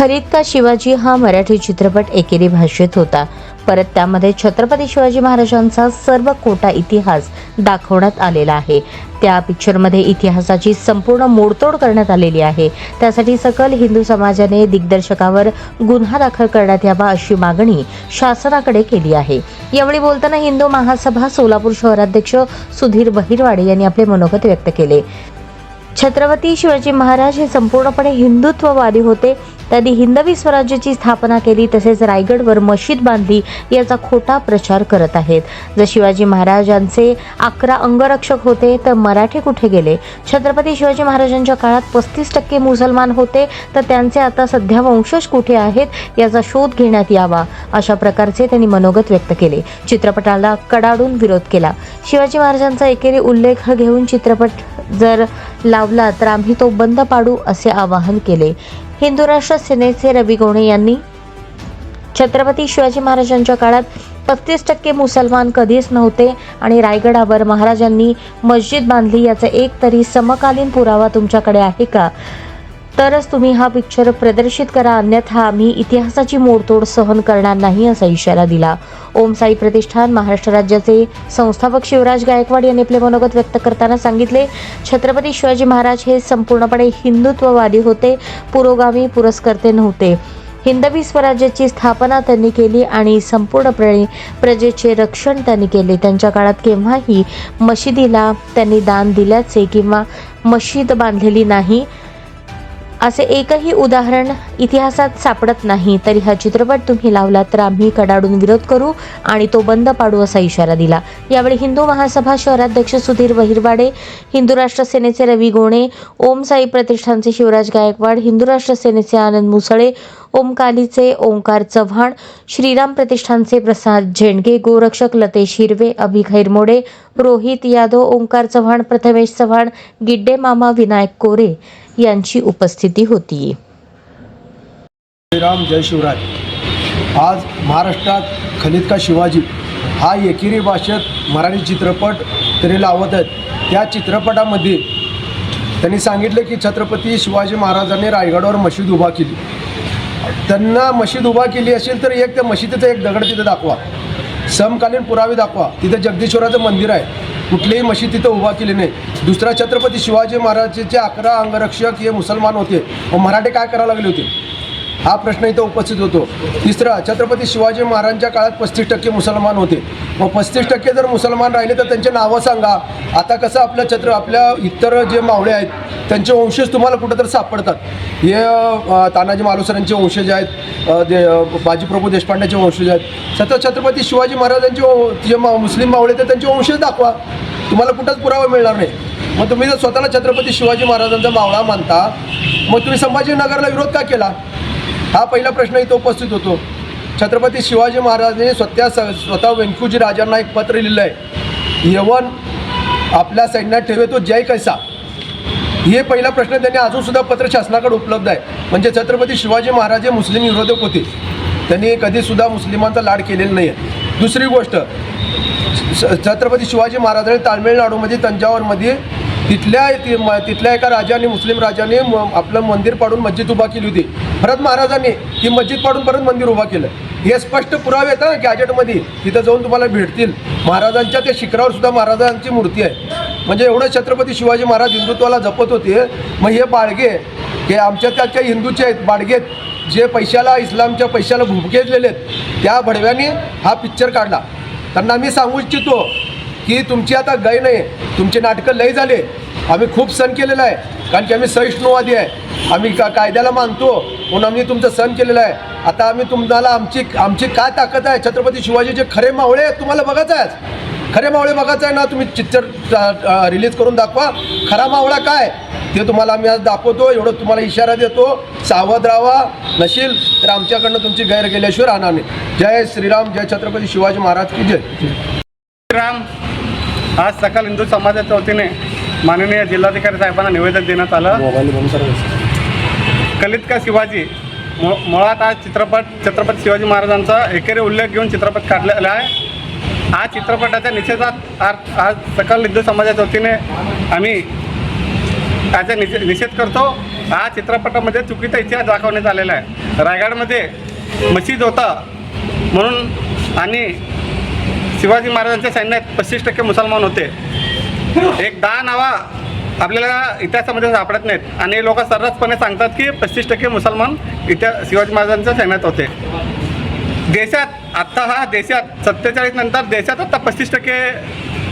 खरीद का शिवाजी हा मराठी चित्रपट एकेरी भाषेत होता. परत त्यामध्ये छत्रपती शिवाजी महाराजांचा सर्व खोटा इतिहास दाखवण्यात आलेला आहे. त्या पिक्चरमध्ये इतिहासाची संपूर्ण मोडतोड करण्यात आलेली आहे. त्यासाठी सकल हिंदू समाजाने दिग्दर्शकावर गुन्हा दाखल करण्यात यावा अशी मागणी शासनाकडे केली आहे. यावेळी बोलताना हिंदू महासभा सोलापूर शहराध्यक्ष सुधीर बहिरवाडे यांनी आपले मनोगत व्यक्त केले. छत्रपती शिवाजी महाराज हे संपूर्णपणे हिंदुत्ववादी होते. त्यांनी हिंदवी स्वराज्याची स्थापना केली तसेच रायगडवर मशीद बांधली याचा खोटा प्रचार करत आहेत. जर शिवाजी महाराजांचे अकरा अंगरक्षक होते तर मराठे कुठे गेले? छत्रपती शिवाजी महाराजांच्या काळात पस्तीस टक्के मुसलमान होते तर त्यांचे आता सध्या वंशज कुठे आहेत याचा शोध घेण्यात यावा अशा प्रकारचे त्यांनी मनोगत व्यक्त केले. चित्रपटाला कडाडून विरोध केला. शिवाजी महाराजांचा एकेरी उल्लेख घेऊन चित्रपट जर लावला तर आम्ही तो बंद पाडू असे आवाहन केले. हिंदू राष्ट्र सेनेचे रवी गोणे यांनी. छत्रपती शिवाजी महाराजांच्या काळात पस्तीस टक्के मुसलमान कधीच नव्हते आणि रायगडावर महाराजांनी मस्जिद बांधली याचा एक तरी समकालीन पुरावा तुमच्याकडे आहे का? तरच तुम्ही हा पिक्चर प्रदर्शित करा. अन्यथा आम्ही इतिहासाची मोडतोड सहन करणार नाही असा इशारा दिला. ओम साई प्रतिष्ठान महाराष्ट्र राज्याचे संस्थापक शिवराज गायकवाड यांनी आपले मनोगत व्यक्त करताना सांगितले छत्रपती शिवाजी महाराज हे संपूर्णपणे हिंदुत्ववादी होते पुरोगामी पुरस्कर्ते नव्हते. हिंदवी स्वराज्याची स्थापना त्यांनी केली आणि संपूर्णपणे प्रजेचे रक्षण त्यांनी केले. त्यांच्या काळात केव्हाही मशिदीला त्यांनी दान दिल्याचे किंवा मशीद बांधलेली नाही असे एकही उदाहरण इतिहासात सापडत नाही. तरी हा चित्रपट तुम्ही लावला तर आम्ही कडाडून विरोध करू आणि तो बंद पाडू असा इशारा दिला. यावेळी हिंदू महासभा शहराध्यक्ष सुधीर बहिरवाडे हिंदू राष्ट्र सेनेचे रवी गोणे ओम साई प्रतिष्ठानचे शिवराज गायकवाड हिंदू राष्ट्र सेनेचे आनंद मुसळे ओमकालीचे ओंकार चव्हाण श्रीराम प्रतिष्ठानचे प्रसाद झेंडगे गोरक्षक लतेश हिरवे अभि खैरमोडे रोहित यादव ओंकार चव्हाण प्रथमेश चव्हाण गिड्डे मामा विनायक कोरे यांची उपस्थिती होती. श्रीराम जय शिवराय. आज महाराष्ट्रात खलिद का शिवाजी हा एकेरी भाषेत मराठी चित्रपट तरी लावत आहेत. त्या चित्रपटामध्ये त्यांनी सांगितले की छत्रपती शिवाजी महाराजांनी रायगडावर मशीद उभा केली. त्यांना मशीद उभा केली असेल तर एक त्या मशिदीचा एक दगड तिथे दाखवा. समकालीन पुरावे दाखवा. तिथे जगदीश्वराचं मंदिर आहे. कुठलीही मशीद तिथं उभा केली नाही. दुसरा छत्रपती शिवाजी महाराजांचे अकरा अंगरक्षक हे मुसलमान होते. व मराठे काय करायला लागले होते? हा प्रश्न इथं उपस्थित होतो. तिसरा छत्रपती शिवाजी महाराजांच्या काळात पस्तीस टक्के मुसलमान होते. मग पस्तीस टक्के जर मुसलमान राहिले तर त्यांचे नावं सांगा. आता कसं आपल्या छत्र आपल्या इतर जे मावळे आहेत त्यांचे वंशज तुम्हाला कुठं तर सापडतात. हे तानाजी मालुसरांचे वंशज आहेत दे बाजीप्रभू देशपांडेचे वंशज आहेत. सतत छत्रपती शिवाजी महाराजांचे जे मा- मुस्लिम मावळे आहेत त्यांचे वंशज दाखवा. तुम्हाला कुठंच पुरावा मिळणार नाही. मग तुम्ही जर स्वतःला छत्रपती शिवाजी महाराजांचा मावळा मानता मग तुम्ही संभाजीनगरला विरोध का केला? हा पहिला प्रश्न इथं उपस्थित होतो. छत्रपती शिवाजी महाराजांनी स्वतः स स्वतः व्यंकूजी राजांना एक पत्र लिहिलं आहे. यवन आपल्या सैन्यात ठेवतो जय कैसा? हे पहिला प्रश्न त्यांनी अजूनसुद्धा पत्र शासनाकडे उपलब्ध आहे. म्हणजे छत्रपती शिवाजी महाराज हे मुस्लिम विरोधक होते. त्यांनी कधीसुद्धा मुस्लिमांचा लाड केलेला नाही आहे दुसरी गोष्ट स- छत्रपती शिवाजी महाराजांनी तामिळनाडूमध्ये तंजावरमध्ये तिथल्या ति- म- तिथल्या एका राजाने मुस्लिम राजाने म- आपलं मंदिर पाडून मस्जिद उभा केली होती. परत महाराजांनी ती मस्जिद पाडून परत मंदिर उभा केलं. हे स्पष्ट पुरावे आहेत ना गॅजेटमध्ये तिथं जाऊन तुम्हाला भेटतील. महाराजांच्या त्या शिखरावर सुद्धा महाराजांची मूर्ती आहे. म्हणजे एवढं छत्रपती शिवाजी महाराज हिंदुत्वाला जपत होते. मग हे बाळगे हे आमच्या त्या त्या हिंदूचे आहेत बाळगेत जे पैशाला इस्लामच्या पैशाला भुमकेजलेले आहेत त्या भडव्याने हा पिक्चर काढला. त्यांना मी सांगू इच्छितो की तुमची आता गय नाही. तुमचे नाटकं लय झाले. आम्ही खूप सण केलेला आहे. कारण की आम्ही सहिष्णुवादी आहे. आम्ही का कायद्याला मानतो. म्हणून आम्ही तुमचं सण केलेलं आहे. आता आम्ही तुम्हाला आमची आमची काय ताकद आहे? छत्रपती शिवाजीचे खरे मावळे तुम्हाला बघायचं आहे खरे मावळे बघायचं आहे ना तुम्ही चित्र रिलीज करून दाखवा. खरा मावळा काय? ते तुम्हाला आम्ही आज दाखवतो. एवढं तुम्हाला इशारा देतो. सावध राहा. नशील. तर आमच्याकडनं तुमची गैर गेल्याशिवाय राहणार नाही. जय श्रीराम. जय छत्रपती शिवाजी महाराज की जय. राम आज सकल हिंदू समाजाच्या वतीने माननीय जिल्हाधिकारी साहेबांना निवेदन देण्यात आलं. कलित का शिवाजी मु मुळात आज चित्रपट छत्रपती शिवाजी महाराजांचा एकेरी उल्लेख घेऊन चित्रपट काढलेला आहे. आज चित्रपटाच्या निषेधात आज आज सकल हिंदू समाजाच्या वतीने आम्ही त्याचा निषे निषेध करतो. हा चित्रपटामध्ये चुकीचा इतिहास दाखवण्यात आलेला आहे. रायगडमध्ये मशीद होता म्हणून आणि शिवाजी महाराजांच्या सैन्यात पस्तीस टक्के मुसलमान होते. एक दहा नावा आपल्याला इतिहासामध्ये सापडत नाहीत. आणि लोक सर्रासपणे सांगतात की पस्तीस टक्के मुसलमान इतिहास शिवाजी महाराजांच्या सैन्यात होते. देशात आत्ता हा देशात सत्तेचाळीस नंतर देशात आत्ता पस्तीस टक्के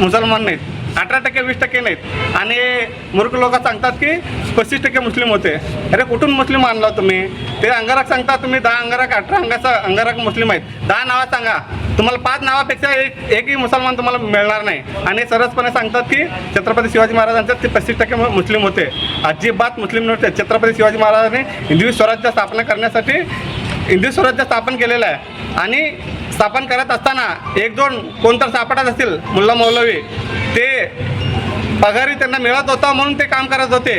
मुसलमान नाहीत. अठरा टक्के वीस टक्के नाहीत. आणि मूर्ख लोक सांगतात की पस्तीस टक्के मुस्लिम होते. अरे कुठून मुस्लिम आणला तुम्ही? ते अंगारक सांगता तुम्ही दहा अंगारक अठरा अंगाचा अंगारक मुस्लिम आहेत. दहा नावं सांगा. तुम्हाला पाच नावापेक्षा एक एकही मुसलमान तुम्हाला मिळणार नाही. आणि सरसपणे सांगतात की छत्रपती शिवाजी महाराजांचे ते पस्तीस टक्के मुस्लिम होते. अजिबात मुस्लिम नव्हते. छत्रपती शिवाजी महाराजांनी हिंदवी स्वराज्य स्थापना करण्यासाठी हिंदवी स्वराज्य स्थापन केलेलं आहे. आणि स्थापन करत असताना एक दोन कोणतर सापडत असतील मुल्ला मौलवी ते पगारी त्यांना मिळत होता म्हणून ते काम करत होते.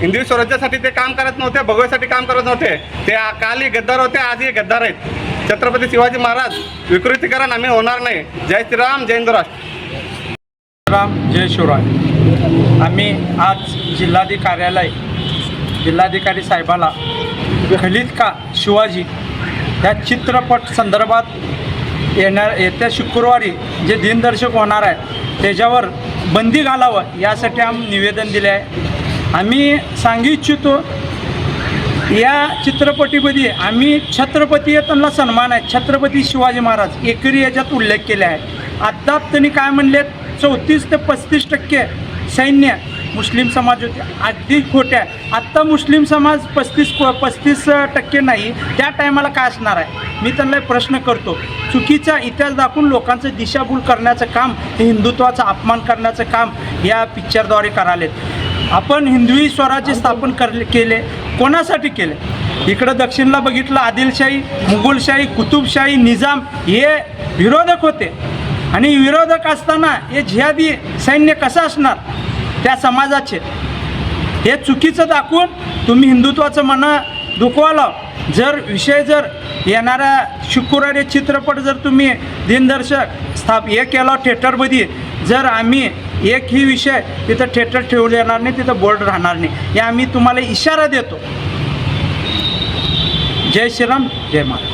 हिंदवी स्वराज्यासाठी ते काम करत नव्हते भगव्यासाठी काम करत नव्हते. ते काली कालही गद्दार होते आजही गद्दार आहेत. छत्रपती शिवाजी महाराज विकृतीकरण आम्ही होणार नाही. जय श्रीराम जय हिंदू राम जय शिवराय. आम्ही आज जिल्हाधिकारी कार्यालय जिल्हाधिकारी साहेबाला खलित का शिवाजी या चित्रपट संदर्भात येणार येत्या शुक्रवारी जे दिनदर्शक होणार आहे त्याच्यावर बंदी घालावं यासाठी आम्ही निवेदन दिले आहे. आम्ही सांगू इच्छितो या चित्रपटीमध्ये आम्ही छत्रपती त्यांना सन्मान आहे. छत्रपती शिवाजी महाराज एकरी याच्यात उल्लेख केला आहे. अद्याप त्यांनी काय म्हणले चौतीस ते पस्तीस टक्के सैन्य मुस्लिम समाज होते. अगदी खोटे आहे. आत्ता मुस्लिम समाज पस्तीस पस्तीस टक्के नाही. त्या टायमाला काय असणार आहे? मी त्यांना प्रश्न करतो. चुकीचा इतिहास दाखवून लोकांचं दिशाभूल करण्याचं काम हे हिंदुत्वाचा अपमान करण्याचं काम या पिक्चरद्वारे करालेत. आपण हिंदवी स्वराज्य स्थापन करले केले. कोणासाठी केले? इकडं दक्षिणला बघितलं आदिलशाही मुघलशाही कुतुबशाही निजाम हे विरोधक होते. आणि विरोधक असताना हे जिहादी सैन्य कसं असणार? त्या समाजाचे. हे चुकीचं दाखवून तुम्ही हिंदुत्वाचं मन दुखवाला. जर विषय जर येणाऱ्या शुक्रवारी चित्रपट जर तुम्ही दिनदर्शक स्थाप हे केला थिएटरमध्ये. जर आम्ही एक ही विषय तिथं थिएटर ठेवलं येणार नाही तिथं बोर्ड राहणार नाही. हे आम्ही तुम्हाला इशारा देतो. जय श्रीराम जय महाराज